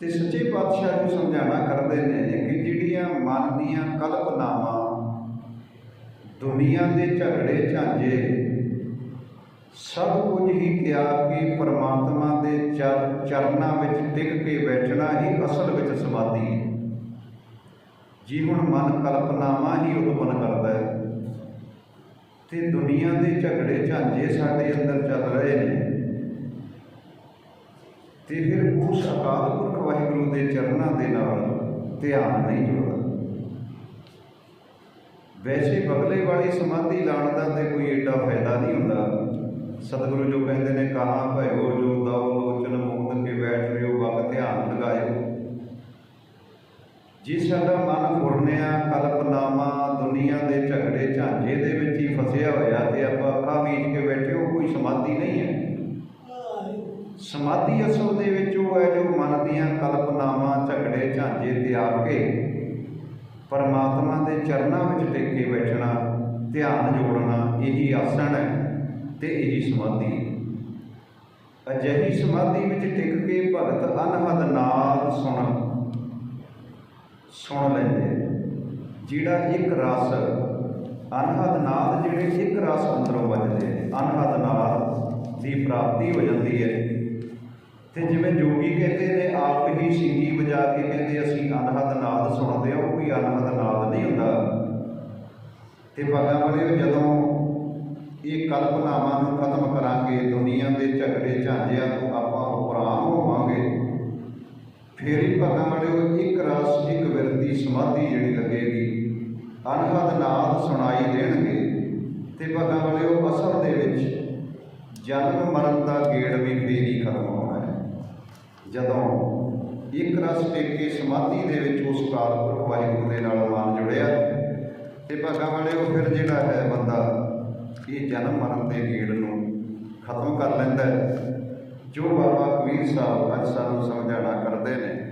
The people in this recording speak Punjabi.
ਤੇ ਸੱਚੇ ਪਾਤਸ਼ਾਹ ਨੂੰ ਸਮਝਾਉਣਾ ਕਰਦੇ ਨੇ ਕਿ ਜਿਹੜੀਆਂ ਮਨ ਦੀਆਂ ਕਲਪਨਾਵਾਂ ਦੁਨੀਆ ਦੇ ਝਗੜੇ ਝਾਂਜੇ ਸਭ ਕੁਝ ਹੀ ਤਿਆਗ ਕੇ ਪਰਮਾਤਮਾ ਦੇ ਚਰਨਾਂ ਵਿੱਚ ਟਿਕ ਕੇ ਬੈਠਣਾ ਹੀ ਅਸਲ ਵਿੱਚ ਸਮਾਧੀ ਹੈ। ਜੀ ਹੁਣ ਮਨ ਕਲਪਨਾਵਾਂ ਹੀ ਉਤਪੰਨ ਕਰਦਾ ਹੈ। ਤੇ ਦੁਨੀਆ ਦੇ ਝਗੜੇ ਝਾਂਜੇ ਸਾਡੇ ਅੰਦਰ ਚੱਲ ਰਹੇ ਨੇ। ਤੇ ਫਿਰ ਉਸ ਅਕਾਲ ਪੁਰਖ ਵਾਹਿਗੁਰੂ ਦੇ ਚਰਨਾਂ ਦੇ ਨਾਲ ਧਿਆਨ ਨਹੀਂ ਜੁੜਦਾ। ਵੈਸੇ ਬਗਲੇ ਵਾਲੀ ਸਮਾਧੀ ਲਾਣ ਦਾ ਤੇ ਕੋਈ ਏਡਾ ਫਾਇਦਾ ਨਹੀਂ ਹੁੰਦਾ। ਸਤਿਗੁਰੂ ਜੋ ਕਹਿੰਦੇ ਨੇ, ਕਹਾ ਭਇਓ ਜੋ ਦਵ ਲੋਚਨ ਮੋਦ ਕੇ ਬੈਠ ਰਿਓ ਵਕ ਧਿਆਨ ਲਗਾਇਓ। ਜੇ ਸਾਡਾ ਮਨ ਫੁਰਨਿਆ ਕਲਪਨਾਵਾਂ ਦੁਨੀਆ ਦੇ ਝਗੜੇ ਝਾਂਜੇ ਦੇ ਵਿੱਚ ਹੀ ਫਸਿਆ ਹੋਇਆ ਤੇ ਆਪਾਂ ਅੱਖਾਂ ਮੀਚ ਕੇ ਬੈਠੇ ਉਹ ਕੋਈ ਸਮਾਧੀ ਨਹੀਂ ਹੈ। ਸਮਾਧੀ ਅਸਲ ਦੇ ਵਿੱਚ ਉਹ ਹੈ ਜੋ ਮਨ ਦੀਆਂ ਕਲਪਨਾਵਾਂ, ਝਗੜੇ, ਝਾਂਜੇ ਤਿਆਗ ਕੇ ਪਰਮਾਤਮਾ ਦੇ ਚਰਨਾਂ ਵਿੱਚ ਟਿਕ ਕੇ ਬੈਠਣਾ, ਧਿਆਨ ਜੋੜਨਾ, ਇਹੀ ਆਸਣ ਹੈ ਤੇ ਇਹੀ ਸਮਾਧੀ ਹੈ। ਅਜਿਹੀ ਸਮਾਧੀ ਵਿੱਚ ਟਿਕ ਕੇ ਭਗਤ ਅਨਹਦ ਨਾਦ ਸੁਣ ਸੁਣ ਲੈਂਦੇ ਜਿਹੜਾ ਇੱਕ ਰਸ, ਅਨਹਦ ਨਾਦ ਜਿਹੜੇ ਇੱਕ ਰਸ ਅੰਦਰੋਂ ਵੱਜਦੇ ਨੇ ਅਨਹਦ ਨਾਦ ਦੀ ਪ੍ਰਾਪਤੀ ਹੋ ਜਾਂਦੀ ਹੈ। ਤੇ ਜਿਵੇਂ ਜੋਗੀ ਕਹਿੰਦੇ ਨੇ, ਆਪ ਹੀ ਸਿੰਗੀ ਵਜਾ ਕੇ ਕਹਿੰਦੇ ਅਸੀਂ ਅਨਹਦ ਨਾਦ ਸੁਣਦੇ ਹਾਂ ਉਹ ਕੋਈ ਅਨਹਦ ਨਾਦ ਨਹੀਂ ਹੁੰਦਾ। ਤੇ ਭਾਗਾਂ ਵਾਲਿਓ ਜਦੋਂ ਇਹ ਕਲਪਨਾਵਾਂ ਨੂੰ ਖਤਮ ਕਰਾਂਗੇ, ਦੁਨੀਆ ਦੇ ਝਗੜੇ ਝਾਂਜਿਆਂ ਤੋਂ ਆਪਾਂ ਉਪਰਾਮ ਹੋਵਾਂਗੇ, ਫਿਰ ਹੀ ਭਾਗਾਂ ਵਾਲਿਓ ਇੱਕ ਰਸ, ਇੱਕ ਵਿਰਤੀ ਸਮਾਧੀ ਜਿਹੜੀ ਲੱਗੇਗੀ, ਅਨਹਦ ਨਾਦ ਸੁਣਾਈ ਦੇਣਗੇ। ਤੇ ਭਾਗਾਂ ਵਾਲਿਓ ਅਸਲ ਦੇ ਵਿੱਚ ਜਨਮ ਮਰਨ ਦਾ ਗੇੜ ਵੀ ਫੇਰੀ ਖਤਮ ਹੋਣਾ ਹੈ। ਜਦੋਂ ਇੱਕ ਰਸ ਟੇਕ ਕੇ ਸਮਾਧੀ ਦੇ ਵਿੱਚ ਉਸ ਕਾਲਪੁਰਖ ਵਾਹਿਗੁਰੂ ਦੇ ਨਾਲ ਮਨ ਜੁੜਿਆ ਤੇ ਭਾਗਾਂ ਉਹ ਫਿਰ ਜਿਹੜਾ ਹੈ ਬੰਦਾ, ਇਹ ਜਨਮ ਮਰਨ ਦੇ ਗੇੜ ਨੂੰ ਖਤਮ ਕਰ ਲੈਂਦਾ ਹੈ। ਜੋ ਬਾਬਾ ਕਬੀਰ ਸਾਹਿਬ ਅੱਜ ਸਾਨੂੰ ਸਮਝਾਣਾ ਕਰਦੇ ਨੇ